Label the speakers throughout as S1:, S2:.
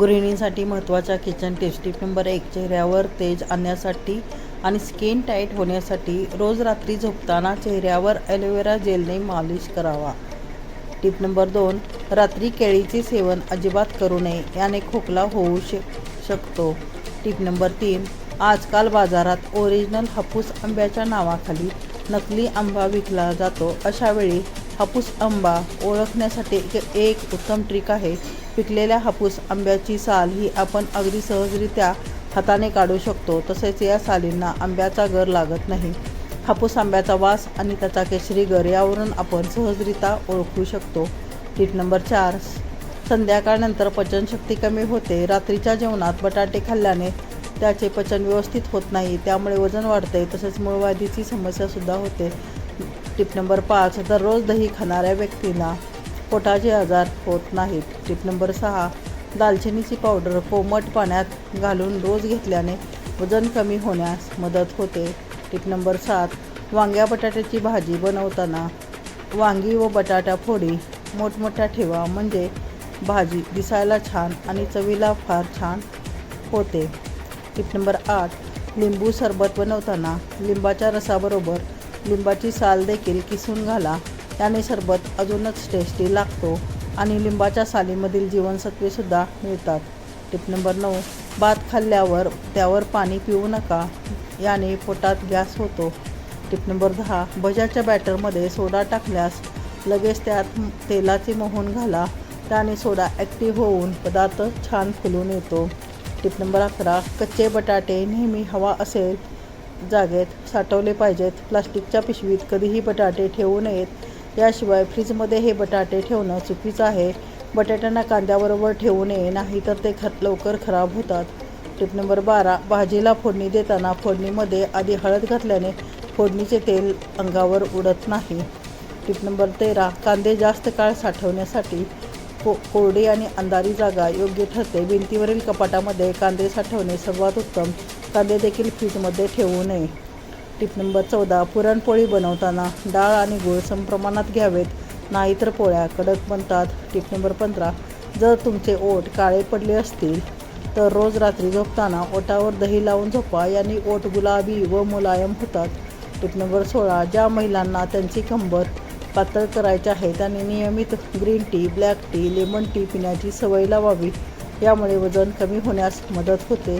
S1: गृहिणींसाठी महत्त्वाच्या kitchen tips tip number एक चेहऱ्यावर तेज आणण्यासाठी आणि स्किन टाईट होण्यासाठी रोज रात्री झोपताना चेहऱ्यावर ॲलोवेरा जेलने मालिश करावा. टिप नंबर दोन रात्री केळीचे सेवन अजिबात करू नये याने खोकला होऊ श शकतो. टिप नंबर तीन आजकाल बाजारात ओरिजिनल हापूस आंब्याच्या नावाखाली नकली आंबा विकला जातो. अशावेळी हापूस आंबा ओळखण्यासाठी एक उत्तम ट्रिक आहे. पिकलेल्या हापूस आंब्याची साल ही आपण अगदी सहजरित्या हाताने काढू शकतो. तसेच या सालींना आंब्याचा गर लागत नाही. हापूस आंब्याचा वास आणि त्याचा केशरी गर यावरून आपण सहजरित्या ओळखू शकतो. टीप नंबर चार. संध्याकाळनंतर पचनशक्ती कमी होते. रात्रीच्या जेवणात बटाटे खाल्ल्याने त्याचे पचन व्यवस्थित होत नाही. त्यामुळे वजन वाढते. तसेच मूळव्याधीची समस्यासुद्धा होते. टिप नंबर पाच. दररोज दही खाणाऱ्या व्यक्तींना पोटाचे आजार होत नाहीत. टिप नंबर सहा दालचिनीची पावडर कोमट पाण्यात घालून रोज घेतल्याने वजन कमी होण्यास मदत होते. टिप नंबर सात वांग्या बटाट्याची भाजी बनवताना वांगी व बटाटा फोडी मोठमोठ्या ठेवा म्हणजे भाजी दिसायला छान आणि चवीला फार छान होते. टिप नंबर आठ लिंबू सरबत बनवताना लिंबाच्या रसाबरोबर लिंबाची साल देखील किसून घाला. त्याने सरबत अजूनच टेस्टी लागतो आणि लिंबाच्या सालीमधील जीवनसत्वेसुद्धा मिळतात. टिप नंबर नऊ भात खाल्ल्यावर त्यावर पाणी पिऊ नका याने पोटात गॅस होतो. टिप नंबर दहा भज्याच्या बॅटरमध्ये सोडा टाकल्यास लगेच त्यात तेलाचे मोहन घाला. त्याने सोडा ॲक्टिव्ह होऊन पदार्थ छान फुलून येतो. टिप नंबर अकरा कच्चे बटाटे नेहमी हवा असेल जागेत साठवले पाहिजेत. प्लास्टिकच्या पिशवीत कधीही बटाटे ठेवू नयेत. याशिवाय फ्रीजमध्ये हे बटाटे ठेवणं चुकीचं आहे. बटाट्यांना कांद्याबरोबर ठेवू नये नाहीतर ते ख लवकर खराब होतात. टिप नंबर बारा भाजीला फोडणी देताना फोडणीमध्ये आधी हळद घातल्याने फोडणीचे तेल अंगावर उडत नाही. टिप नंबर तेरा कांदे जास्त काळ साठवण्यासाठी को कोरडी आणि अंधारी जागा योग्य ठरते. भिंतीवरील कपाटामध्ये कांदे साठवणे सर्वात उत्तम. कांदे देखील फ्रीजमध्ये ठेवू नये. टिप नंबर चौदा पुरणपोळी बनवताना डाळ आणि गूळ समप्रमाणात घ्यावेत नाहीतर पोळ्या कडक बनतात. टिप नंबर पंधरा जर तुमचे ओठ काळे पडले असतील तर रोज रात्री झोपताना ओठावर दही लावून झोपा याने ओठ गुलाबी व मुलायम होतात. टिप नंबर सोळा ज्या महिलांना त्यांची कंबर पातळ करायचे आहे त्यांनी नियमित green tea black tea lemon tea पिण्याची सवय लावावी. यामुळे वजन कमी होण्यास मदत होते.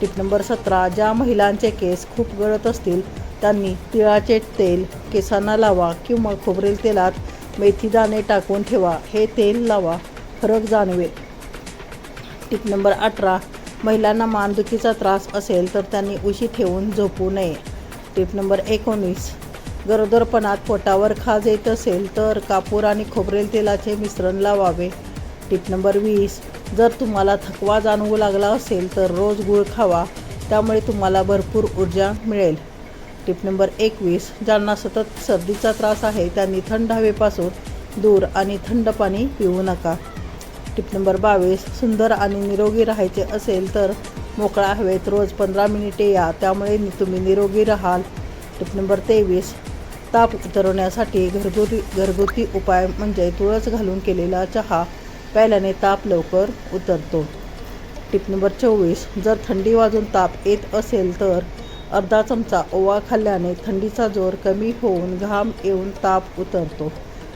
S1: टिप नंबर सतरा ज्या महिलांचे केस खूप गळत असतील त्यांनी तिळाचे तेल केसांना लावा किंवा खोबरेल तेलात मेथी दाणे टाकून ठेवा. हे तेल लावा फरक जाणवेल. टिप नंबर अठरा महिलांना मानदुखीचा त्रास असेल तर त्यांनी उशी ठेवून झोपू नये. टिप नंबर एकोणीस गरोदरपणात पोटावर खाज येत असेल तर कापूर आणि खोबरेल तेलाचे मिश्रण लावावे. टिप नंबर वीस जर तुम्हाला थकवा जाणवू लागला असेल तर रोज गूळ खावा त्यामुळे तुम्हाला भरपूर ऊर्जा मिळेल. टिप नंबर एकवीस ज्यांना सतत सर्दीचा त्रास आहे त्यांनी थंड हवेपासून दूर आणि थंड पाणी पिऊ नका. टिप नंबर बावीस सुंदर आणि निरोगी राहायचे असेल तर मोकळ्या हवेत रोज पंधरा मिनिटे या त्यामुळे तुम्ही निरोगी राहाल. टिप नंबर तेवीस ताप उतरवण्यासाठी घरगुती घरगुती उपाय म्हणजे तुळस घालून केलेला चहा प्यायल्याने ताप लवकर उतरतो. टिप नंबर चोवीस जर थंडी वाजून ताप येत असेल तर अर्धा चमचा ओवा खाल्ल्याने थंडीचा जोर कमी होऊन घाम येऊन ताप उतरतो.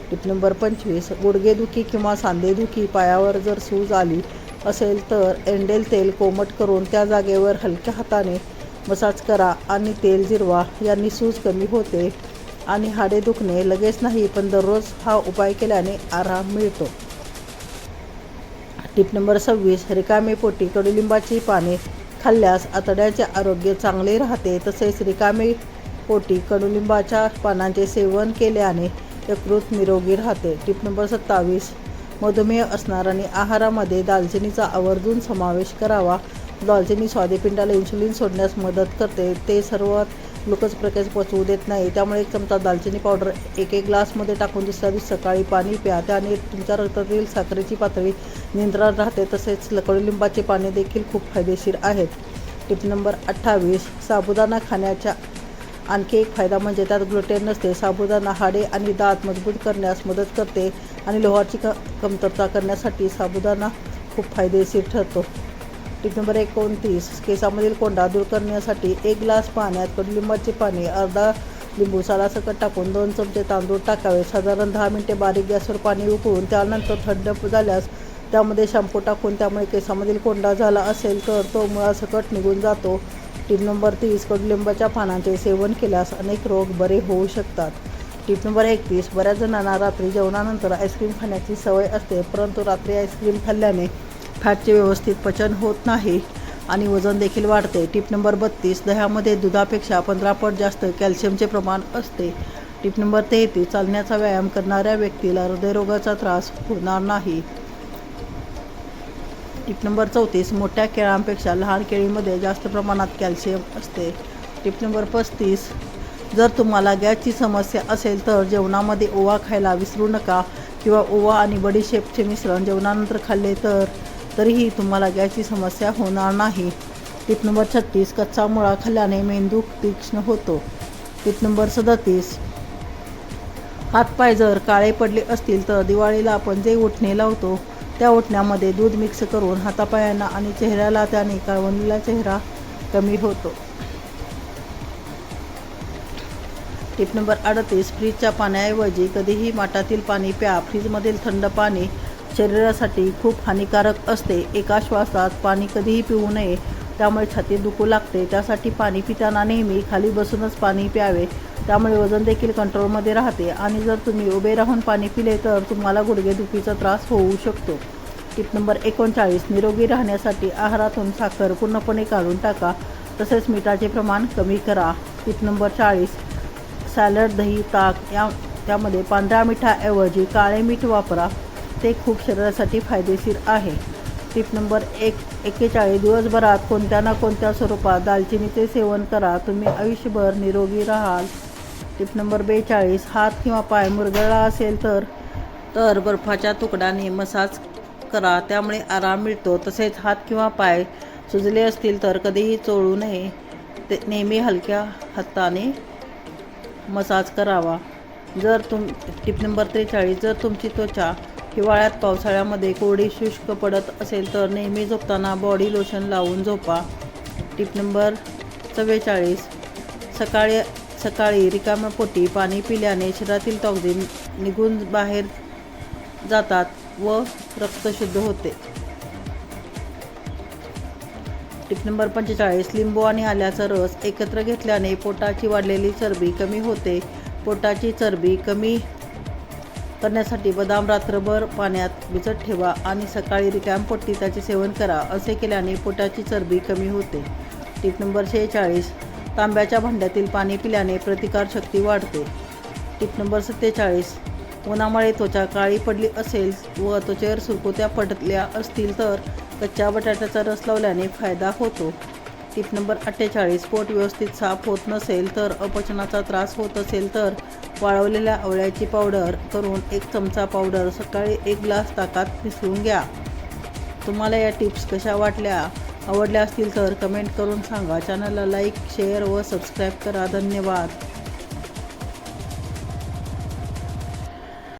S1: टिप नंबर पंचवीस गुडघेदुखी किंवा सांधेदुखी पायावर जर सूज आली असेल तर एंडेल तेल कोमट करून त्या जागेवर हलक्या हाताने मसाज करा आणि तेल जिरवा यांनी सूज कमी होते आणि हाडे दुखणे लगेच नाही पण दररोज हा उपाय केल्याने आराम मिळतो. टिप नंबर सव्वीस रिकामे पोटी कडुलिंबाची पाने खाल्ल्यास आतड्याचे आरोग्य चांगले राहते. तसेच रिकामे पोटी कडुलिंबाच्या पानांचे सेवन केल्याने यकृत निरोगी राहते. टिप नंबर सत्तावीस मधुमेह असणाऱ्यांनी आहारामध्ये दालचिनीचा आवर्जून समावेश करावा. दालचिनी स्वादिपिंडाला इन्सुलिन सोडण्यास मदत करते. ते सर्वात लोकच प्रकाश पचवू देत नाही. त्यामुळे एक चमचा दालचिनी पावडर एक एक ग्लासमध्ये टाकून दुसऱ्या दिवशी सकाळी पाणी प्या. त्याने तुमच्या रक्तातील साखरेची पातळी नियंत्रणात राहते. तसेच कडुलिंबाचे पाने देखील खूप फायदेशीर आहेत. टिप नंबर अठ्ठावीस साबुदाणा खाण्याच्या आणखी एक फायदा म्हणजे त्यात ग्लुटेन नसते. साबुदाणा हाडे आणि दात मजबूत करण्यास मदत करते आणि लोहाची क कमतरता करण्यासाठी साबुदाणा खूप फायदेशीर ठरतो. टिप नंबर एकोणतीस केसामधील कोंडा दूर करण्यासाठी एक ग्लास पाण्यात कडुलिंबाचे पाणी अर्धा लिंबू सालासकट टाकून दोन चमचे तांदूळ टाकावे साधारण दहा मिनिटे बारीक गॅसवर पाणी उकळून त्यानंतर थंड झाल्यास त्यामध्ये शॅम्पू टाकून त्यामुळे केसामधील कोंडा झाला असेल तर तो मुळासकट निघून जातो. टीप नंबर तीस कडुलिंबाच्या पानांचे सेवन केल्यास अनेक रोग बरे होऊ शकतात. टीप नंबर एकतीस बऱ्याच जणांना रात्री जेवणानंतर आईस्क्रीम खाण्याची सवय असते परंतु रात्री आईस्क्रीम खाल्ल्याने फॅटचे व्यवस्थित पचन होत नाही आणि वजन देखील वाढते. टिप नंबर बत्तीस दह्यामध्ये दुधापेक्षा पंधरा पट जास्त कॅल्शियमचे प्रमाण असते. टिप नंबर तेहतीस चालण्याचा व्यायाम करणाऱ्या व्यक्तीला हृदयरोगाचा त्रास होणार नाही. टिप नंबर चौतीस मोठ्या केळांपेक्षा लहान केळीमध्ये जास्त प्रमाणात कॅल्शियम असते. टिप नंबर पस्तीस जर तुम्हाला गॅसची समस्या असेल तर जेवणामध्ये ओवा खायला विसरू नका किंवा ओवा आणि बडीशेपचे मिश्रण जेवणानंतर खाल्ले तर तरीही तुम्हाला गॅसची समस्या होणार नाही. टिप नंबर छत्तीस कच्चा मुळा खाल्ल्याने मेंदू तीक्ष्ण होतो. टिप नंबर सदतीस हातपाय जर काळे पडले असतील तर दिवाळीला आपण जे उठणे लावतो त्या उठण्यामध्ये दूध मिक्स करून हातापायांना आणि चेहऱ्याला त्याने काळवणलेला चेहरा कमी होतो. टिप नंबर अडतीस फ्रीजच्या पाण्याऐवजी कधीही माठातील पाणी प्या. फ्रीजमधील थंड पाणी शरीरासाठी खूप हानिकारक असते. एका श्वासात पाणी कधीही पिऊ नये त्यामुळे छातीत दुखू लागते. त्यासाठी पाणी पिताना नेहमी खाली बसूनच पाणी प्यावे. त्यामुळे वजन देखील कंट्रोलमध्ये राहते. आणि जर तुम्ही उभे राहून पाणी पिले तर तुम्हाला गुडघेदुखीचा त्रास होऊ शकतो. टिप नंबर एकोणचाळीस निरोगी राहण्यासाठी आहारातून साखर पूर्णपणे काढून टाका. तसेच मिठाचे प्रमाण कमी करा. टिप नंबर चाळीस सॅलड दही ताक या त्यामध्ये पांढऱ्या मिठाऐवजी काळे मीठ वापरा. ते खूप शरीरासाठी फायदेशीर आहे. टिप नंबर एक एक्केचाळीस दिवसभरात कोणत्या ना कोणत्या स्वरूपात दालचिनीचे सेवन करा. तुम्ही आयुष्यभर निरोगी राहाल. टिप नंबर बेचाळीस हात किंवा पाय मुरगळला असेल तर तर बर्फाच्या तुकड्याने मसाज करा. त्यामुळे आराम मिळतो. तसेच हात किंवा पाय सुजले असतील तर कधीही चोळू नये. ते नेहमी हलक्या हाताने मसाज करावा. जर तुम टिप नंबर त्रेचाळीस जर तुमची त्वचा हिवाळ्यात पावसाळ्यामध्ये कोरडी शुष्क पडत असेल तर नेहमी झोपताना बॉडी लोशन लावून झोपा. टिप नंबर चव्वेचाळीस. सकाळी सकाळी रिकाम्या पोटी पाणी पिल्याने शरीरातील टॉक्झिन निघून बाहेर जातात व रक्त शुद्ध होते. टिप नंबर पंचेचाळीस. लिंबू आणि आल्याचा रस एकत्र घेतल्याने पोटाची वाढलेली चरबी कमी होते. पोटाची चरबी कमी करण्यासाठी बदाम रात्रभर पाण्यात भिजत ठेवा आणि सकाळी रिकामपोटी त्याचे सेवन करा असे केल्याने पोटाची चरबी कमी होते. टीप नंबर शेहेचाळीस तांब्याच्या भांड्यातील पाणी पिल्याने प्रतिकारशक्ती वाढते. टीप नंबर सत्तेचाळीस उन्हामुळे त्वचा काळी पडली असेल व त्वचेवर सुरकुत्या पडल्या असतील तर कच्च्या बटाट्याचा रस लावल्याने फायदा होतो. टिप नंबर अठ्ठेचाळीस पोट व्यवस्थित साफ होत नसेल तर अपचनाचा त्रास होत असेल तर वाळवलेल्या आवळ्याची पावडर करून एक चमचा पावडर सकाळी एक ग्लास ताकात मिसळून घ्या. तुम्हाला या टिप्स कशा वाटल्या? आवडल्या असतील तर कमेंट करून सांगा. चॅनलला लाईक शेअर व सबस्क्राईब करा. धन्यवाद.